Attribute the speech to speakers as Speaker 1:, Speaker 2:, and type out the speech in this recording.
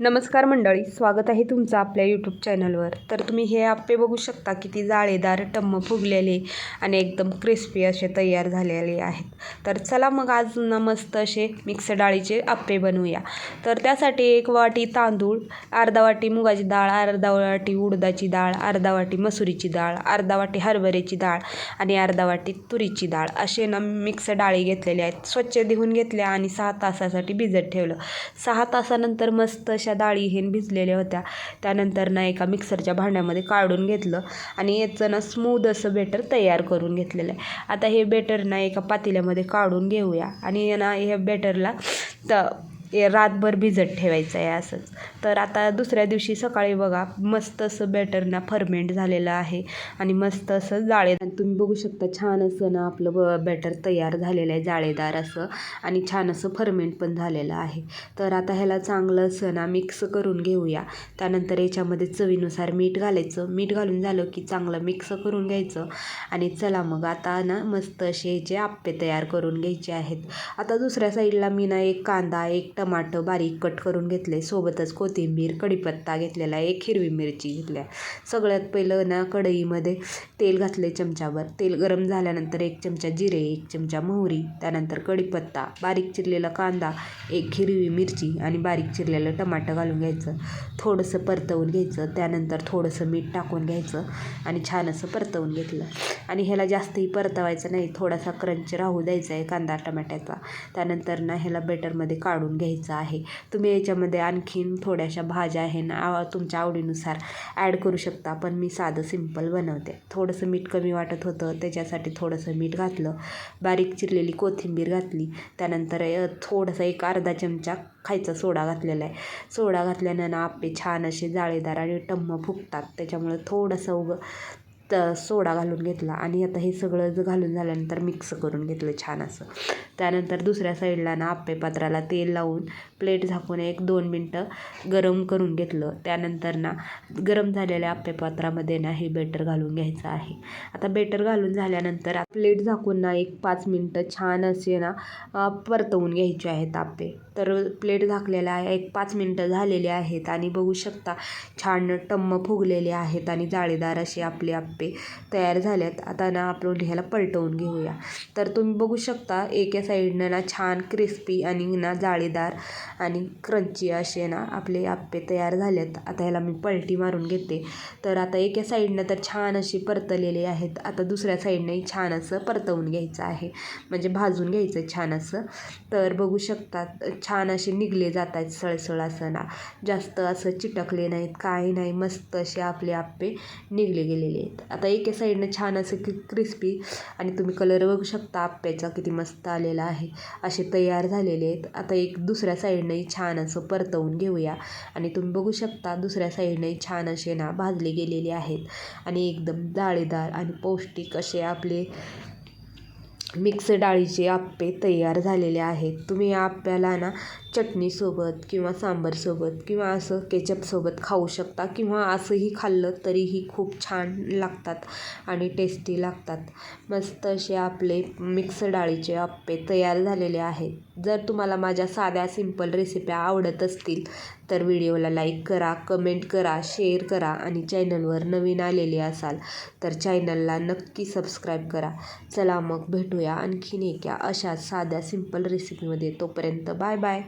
Speaker 1: नमस्कार मंडळी स्वागत आहे तुमचं आपल्या यूट्यूब चॅनलवर तर तुम्ही हे आप्पे बघू शकता किती जाळेदार टम्म फुगलेले आणि एकदम क्रिस्पी असे तयार झालेले आहेत. तर चला मग आज ना मस्त असे मिक्स डाळीचे आप्पे बनवूया. तर त्यासाठी एक वाटी तांदूळ अर्धा वाटी मुगाची डाळ अर्धा वाटी उडदाची डाळ अर्धा वाटी मसुरीची डाळ अर्धा वाटी हरभऱ्याची डाळ आणि अर्धा वाटी तुरीची डाळ असे ना मिक्स डाळी घेतलेले आहेत. स्वच्छ धुवून घेतल्या आणि सहा तासासाठी भिजत ठेवलं. सहा तासानंतर मस्त अशा डाळी हे भिजलेल्या होत्या. त्यानंतर ना एका मिक्सरच्या भांड्यामध्ये काढून घेतलं आणि याचं ना स्मूद असं बेटर तयार करून घेतलेलं आहे. आता हे बेटर ना एका पातेल्यामध्ये काढून घेऊया. आणि ना ह्या बेटरला त रातभर भिजत ठेवायचं आहे असंच. तर आता दुसऱ्या दिवशी सकाळी बघा मस्त असं बेटर ना फर्मेंट झालेलं आहे आणि मस्त असं जाळे तुम्ही बघू शकता छान असं ना आपलं ब बॅटर तयार झालेलं आहे जाळेदार असं आणि छान असं फर्मेंट पण झालेलं आहे. तर आता ह्याला चांगलं असं ना मिक्स करून घेऊया. त्यानंतर याच्यामध्ये चवीनुसार मीठ घालायचं. मीठ घालून झालं की चांगलं मिक्स करून घ्यायचं आणि चला मग आता ना मस्त असे ह्याचे आप्पे तयार करून घ्यायचे आहेत. आता दुसऱ्या साईडला मी ना एक कांदा एक टमाटं बारीक कट करून घेतले. सोबतच कोथिंबीर कढीपत्ता घेतलेला एक हिरवी मिरची घेतल्या. सगळ्यात पहिलं ना कढईमध्ये तेल घातले चमच्यावर. तेल गरम झाल्यानंतर एक चमचा जिरे एक चमचा मोहरी त्यानंतर कढीपत्ता बारीक चिरलेला कांदा एक हिरवी मिरची आणि बारीक चिरलेलं टमाटं घालून घ्यायचं. थोडंसं परतवून घ्यायचं. त्यानंतर थोडंसं मीठ टाकून घ्यायचं आणि छान असं परतवून घेतलं. आणि ह्याला जास्तही परतवायचं नाही. थोडासा क्रंच राहू द्यायचा आहे कांदा टमाट्याचा. त्यानंतर ना ह्याला बेटरमध्ये काढून घ्यायचं. घ्यायचं आहे. तुम्ही याच्यामध्ये आणखीन थोड्याशा भाज्या आहे ना तुमच्या आवडीनुसार ॲड करू शकता. पण मी साधं सिंपल बनवते. थोडंसं मीठ कमी वाटत होतं त्याच्यासाठी थोडंसं मीठ घातलं. बारीक चिरलेली कोथिंबीर घातली. त्यानंतर थोडंसं एक अर्धा चमचा खायचा सोडा घातलेला आहे. सोडा घातल्यानं ना छान असे जाळेदार आणि टम्म फुगतात. त्याच्यामुळे थोडंसं उगं त सोडा घालून घेतला आणि आता हे सगळं ज घालून झाल्यानंतर मिक्स करून घेतलं छान असं. त्यानंतर दुसऱ्या साईडला ना आप्पे पात्राला तेल लावून प्लेट झाकून एक दोन मिनटं गरम करून घेतलं. त्यानंतर ना गरम झालेल्या आप्पे पात्रामध्ये ना हे बेटर घालून घ्यायचं आहे. आता बेटर घालून झाल्यानंतर प्लेट झाकून ना एक पाच मिनटं छान असे ना परतवून घ्यायचे आहेत आप्पे. तर प्लेट झाकलेला आहे एक पाच मिनटं झालेले आहेत आणि बघू शकता छान टम्म फुगलेले आहेत आणि जाळीदार असे आपले आप्पे तयार झाल्यात. आता ना आपण ह्याला पलटवून घेऊया. तर तुम्ही बघू शकता एका साईडनं ना छान क्रिस्पी आणि ना जाळीदार आणि क्रंची असे ना आपले आप्पे तयार झालेत. आता ह्याला मी पलटी मारून घेते. तर आता एका साईडनं तर छान अशी परतलेले आहेत. आता दुसऱ्या साईडनंही छान असं परतवून घ्यायचं आहे. म्हणजे भाजून घ्यायचं छान असं. तर बघू शकतात छान असे निघले जात आहेत सळसळ असं ना. जास्त असं चिटकले नाहीत काही नाही. मस्त असे आपले आप्पे निघले गेलेले आहेत. आता एका साईडनं छान असं की क्रिस्पी आणि तुम्ही कलर बघू शकता आप्याचा किती मस्त आलेला आहे. असे तयार झालेले आहेत. आता एक दुसऱ्या साईडनंही छान असं परतवून घेऊया. आणि तुम्ही बघू शकता दुसऱ्या साईडनंही छान असे ना भाजले गेलेले आहेत. आणि एकदम जाळीदार आणि पौष्टिक असे आपले मिक्स डाळीचे आप्पे तयार झालेले आहेत. तुम्ही या आप्याला ना चटणीसोबत किंवा सांबारसोबत किंवा असं केचपसोबत खाऊ शकता किंवा असंही खाल्लं तरीही खूप छान लागतात आणि टेस्टी लागतात. मस्त असे आपले मिक्स डाळीचे आप्पे तयार झालेले आहेत. जर तुम्हाला माझ्या साध्या सिंपल रेसिप्या आवडत असतील तर व्हिडिओला लाईक करा कमेंट करा शेअर करा आणि चॅनलवर नवीन आलेले असाल तर चॅनलला नक्की सबस्क्राईब करा. चला मग भेटूया आणखीन एका अशा साध्या सिंपल रेसिपीमध्ये तोपर्यंत बाय बाय.